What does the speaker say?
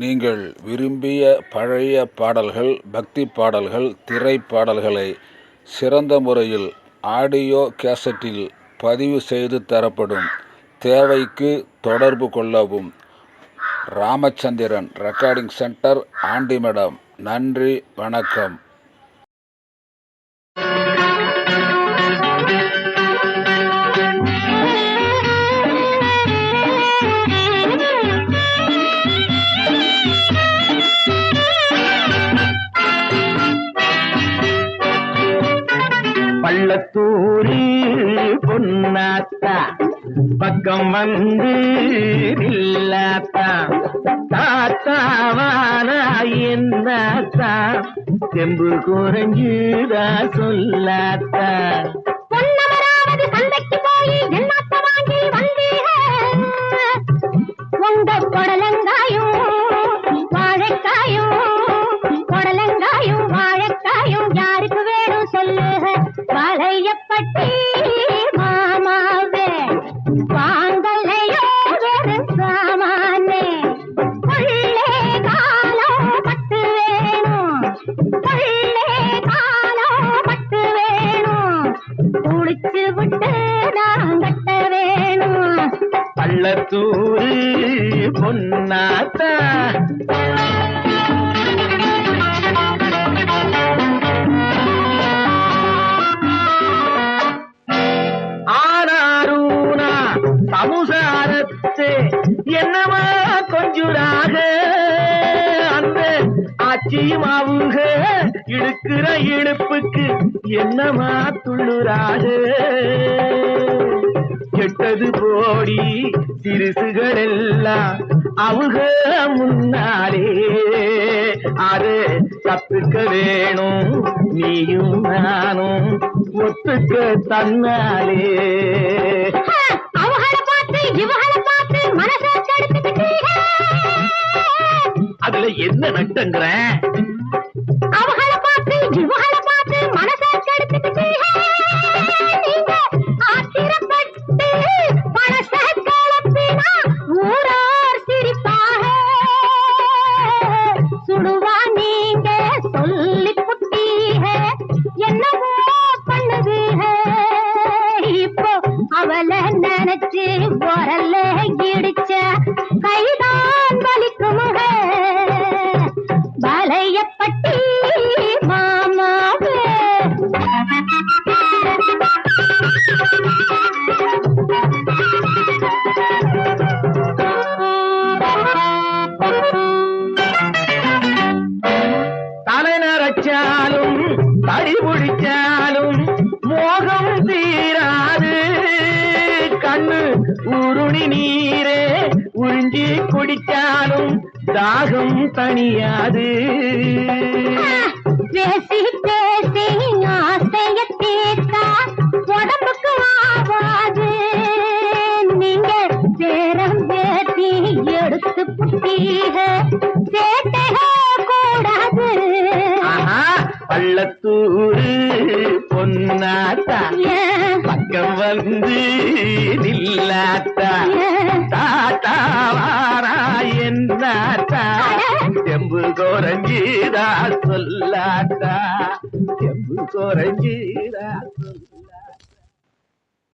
நீங்கள் விரும்பிய பழைய பாடல்கள் பக்தி பாடல்கள் திரைப்பாடல்களை சிறந்த முறையில் ஆடியோ கேசட்டில் பதிவு செய்து தரப்படும் தேவைக்கு தொடர்பு கொள்ளவும். Ramachandran recording centre Andimadam. நன்றி வணக்கம். பள்ளத்தூரில் பொன்னாத்தா. பக்கம் வந்து இல்லாத்தா தாத்தாவானாயின்னாத்தா செம்பு குறைஞ்சுதா சொல்லாத்தா. பொன்னமராவது சந்தைக்கு போய் வாங்கி வந்தீங்க? உங்க புடலங்காயும் தூரு பொன்னாத்தா. ஆனாரூனா சமுசாரத்தே என்னவா கொஞ்சுராக அந்த ஆச்சியும் அவங்க இழுக்கிற இழுப்புக்கு என்னமா துள்ளுராக கெட்டது போடி சிறுசுகள் எல்லாம் அவங்க முன்னாலே. அது கத்துக்க வேணும் நீயும் நானும் ஒத்துக்க தன்னாலே. அதுல என்ன நட்டங்கிற? குரல்ல உரல்ல இடிச்ச கைதான் வலிக்குமுக வலையப்பட்டி மாமாவே. தலை நரைச்சாலும் தடி பிடிச்சாலும் மோகம் தீர கண்ணு உருணி நீரே உறிஞ்சி குடிச்சாலும் தாகம் தணியாது. பேசி பேசி ஆசைய தீர்த்தா உடம்புக்கு ஆவாது. நீங்க சேரம் ஏத்தி எடுத்து புட்டீக சேட்டைக கூடாது. பள்ளத்தூரு பொன்னாத்தா. பக்கம் வந்து நில்லாத்தா? தாத்தா வாரா என்னாத்தா? செம்பு குறைஞ்சிதா சொல்லாத்தா? செம்பு குறைஞ்சிதா சொல்லாத்தா